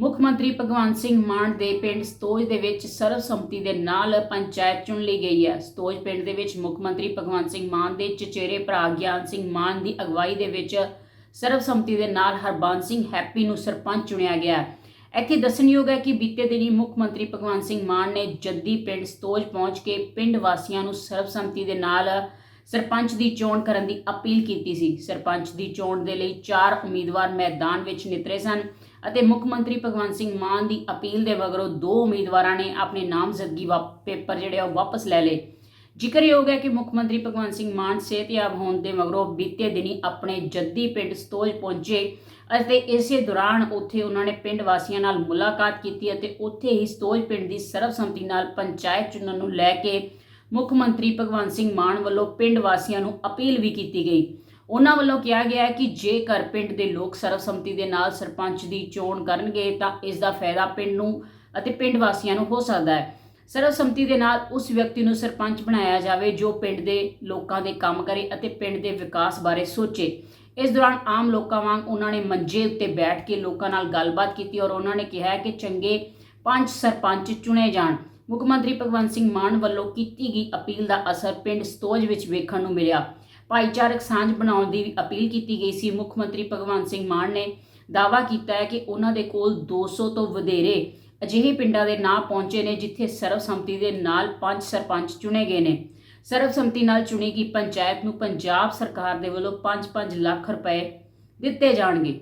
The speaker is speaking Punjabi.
ਮੁੱਖ ਮੰਤਰੀ ਭਗਵੰਤ ਸਿੰਘ ਮਾਨ ਦੇ ਪਿੰਡ ਸਤੋਜ ਦੇ ਵਿੱਚ ਸਰਵਸੰਮਤੀ ਦੇ ਨਾਲ ਪੰਚਾਇਤ ਚੁਣ ਲਈ ਗਈ ਹੈ। ਸਤੋਜ ਪਿੰਡ ਦੇ ਵਿੱਚ ਮੁੱਖ ਮੰਤਰੀ ਭਗਵੰਤ ਸਿੰਘ ਮਾਨ ਦੇ ਚਚੇਰੇ ਭਰਾ ਗਿਆਨ ਸਿੰਘ ਮਾਨ ਦੀ ਅਗਵਾਈ ਦੇ ਵਿੱਚ ਸਰਵਸੰਮਤੀ ਦੇ ਨਾਲ ਹਰਬੰਸ ਸਿੰਘ ਹੈਪੀ ਨੂੰ ਸਰਪੰਚ ਚੁਣਿਆ ਗਿਆ ਇੱਥੇ ਦੱਸਣਯੋਗ ਹੈ ਕਿ ਬੀਤੇ ਦਿਨੀ ਮੁੱਖ ਮੰਤਰੀ ਭਗਵੰਤ ਸਿੰਘ ਮਾਨ ਨੇ ਜੱਦੀ ਪਿੰਡ ਸਤੋਜ ਪਹੁੰਚ ਕੇ ਪਿੰਡ ਵਾਸੀਆਂ ਨੂੰ ਸਰਬਸੰਮਤੀ ਦੇ ਨਾਲ ਸਰਪੰਚ ਦੀ ਚੋਣ ਕਰਨ ਦੀ ਅਪੀਲ ਕੀਤੀ ਸੀ। ਸਰਪੰਚ ਦੀ ਚੋਣ ਦੇ ਲਈ ਚਾਰ ਉਮੀਦਵਾਰ ਮੈਦਾਨ ਵਿੱਚ ਨਿਤਰੇ ਸਨ। ਅਤੇ ਮੁੱਖ ਮੰਤਰੀ ਭਗਵੰਤ ਸਿੰਘ ਮਾਨ ਦੀ ਅਪੀਲ ਦੇ ਮਗਰੋਂ ਦੋ ਉਮੀਦਵਾਰਾਂ ਨੇ ਆਪਣੇ ਨਾਮਜ਼ਦਗੀ ਵਾ ਪੇਪਰ ਜਿਹੜੇ ਆ ਉਹ ਵਾਪਸ ਲੈ ਲਏ। ਜ਼ਿਕਰਯੋਗ ਹੈ ਕਿ ਮੁੱਖ ਮੰਤਰੀ ਭਗਵੰਤ ਸਿੰਘ ਮਾਨ ਸਿਹਤਯਾਬ ਹੋਣ ਦੇ ਮਗਰੋਂ ਬੀਤੇ ਦਿਨੀ ਆਪਣੇ ਜੱਦੀ ਪਿੰਡ ਸਤੋਜ ਪਹੁੰਚੇ ਅਤੇ ਇਸੇ ਦੌਰਾਨ ਉੱਥੇ ਉਹਨਾਂ ਨੇ ਪਿੰਡ ਵਾਸੀਆਂ ਨਾਲ ਮੁਲਾਕਾਤ ਕੀਤੀ ਅਤੇ ਉੱਥੇ ਹੀ ਸਤੋਜ ਪਿੰਡ ਦੀ ਸਰਬਸੰਮਤੀ ਨਾਲ ਪੰਚਾਇਤ ਚੁਣਨ ਨੂੰ ਲੈ ਕੇ ਮੁੱਖ ਮੰਤਰੀ ਭਗਵੰਤ ਸਿੰਘ ਮਾਨ ਵੱਲੋਂ ਪਿੰਡ ਵਾਸੀਆਂ ਨੂੰ ਅਪੀਲ ਵੀ ਕੀਤੀ ਗਈ। ਉਹਨਾਂ ਵੱਲੋਂ ਕਿਹਾ ਗਿਆ ਹੈ ਕਿ ਜੇਕਰ ਪਿੰਡ ਦੇ ਲੋਕ ਸਰਬਸੰਮਤੀ ਦੇ ਨਾਲ ਸਰਪੰਚ ਦੀ ਚੋਣ ਕਰਨਗੇ ਤਾਂ ਇਸ ਦਾ ਫਾਇਦਾ ਪਿੰਡ ਨੂੰ ਅਤੇ ਪਿੰਡ ਵਾਸੀਆਂ ਨੂੰ ਹੋ ਸਕਦਾ ਹੈ। ਸਰਬਸੰਮਤੀ ਦੇ ਨਾਲ ਉਸ ਵਿਅਕਤੀ ਨੂੰ ਸਰਪੰਚ ਬਣਾਇਆ ਜਾਵੇ ਜੋ ਪਿੰਡ ਦੇ ਲੋਕਾਂ ਦੇ ਕੰਮ ਕਰੇ ਅਤੇ ਪਿੰਡ ਦੇ ਵਿਕਾਸ ਬਾਰੇ ਸੋਚੇ। ਇਸ ਦੌਰਾਨ ਆਮ ਲੋਕਾਂ ਵਾਂਗ ਉਹਨਾਂ ਨੇ ਮੰਜੇ ਉੱਤੇ ਬੈਠ ਕੇ ਲੋਕਾਂ ਨਾਲ ਗੱਲਬਾਤ ਕੀਤੀ ਔਰ ਉਹਨਾਂ ਨੇ ਕਿਹਾ ਕਿ ਚੰਗੇ ਪੰਜ ਸਰਪੰਚ ਚੁਣੇ ਜਾਣ। ਮੁੱਖ ਮੰਤਰੀ ਭਗਵੰਤ ਸਿੰਘ ਮਾਨ ਵੱਲੋਂ ਕੀਤੀ ਗਈ ਅਪੀਲ ਦਾ ਅਸਰ ਪਿੰਡ ਸਤੋਜ ਵਿੱਚ ਵੇਖਣ ਨੂੰ ਮਿਲਿਆ। ਭਾਈਚਾਰਕ ਸਾਂਝ ਬਣਾਉਣ ਦੀ ਵੀ ਅਪੀਲ ਕੀਤੀ ਗਈ ਸੀ। ਮੁੱਖ ਮੰਤਰੀ ਭਗਵੰਤ ਸਿੰਘ ਮਾਨ ਨੇ ਦਾਅਵਾ ਕੀਤਾ ਹੈ ਕਿ ਉਹਨਾਂ ਦੇ ਕੋਲ 200 ਤੋਂ ਵਧੇਰੇ ਅਜਿਹੇ ਪਿੰਡਾਂ ਦੇ ਨਾਂ ਪਹੁੰਚੇ ਨੇ ਜਿੱਥੇ ਸਰਬਸੰਮਤੀ ਦੇ ਨਾਲ ਪੰਜ ਸਰਪੰਚ ਚੁਣੇ ਗਏ ਨੇ। ਸਰਬਸੰਮਤੀ ਨਾਲ ਚੁਣੀ ਗਈ ਪੰਚਾਇਤ ਨੂੰ ਪੰਜਾਬ ਸਰਕਾਰ ਦੇ ਵੱਲੋਂ 5-5 ਲੱਖ ਰੁਪਏ ਦਿੱਤੇ ਜਾਣਗੇ।